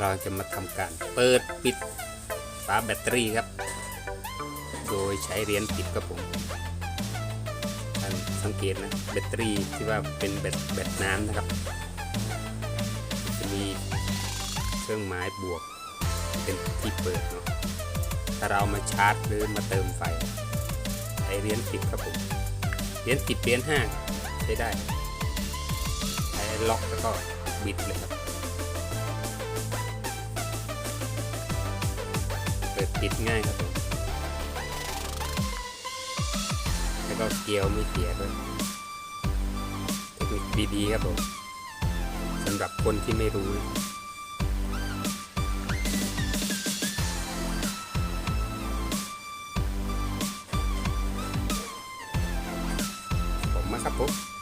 เราจะมาทำการเปิดปิดฝาแบตเตอรี่ครับ โดยใช้เหรียญปิดครับผมท่านสังเกตนะแบตเตอรี่ที่ว่าเป็นแบตแบตน้ำนะครับ จะมีเครื่องหมายบวกเป็นที่เปิดเนาะถ้าเรามาชาร์จหรือมาเติมไฟใช้เหรียญปิดครับผมเหรียญปิดเหรียญห้าใช้ได้ใช้ล็อกแล้วก็บิดเลยครับ ติดง่ายครับผมแล้วก็เกลไม่เสียด้วยเทคนิคดีๆครับผมสำหรับคนที่ไม่รู้ผมมาครับผม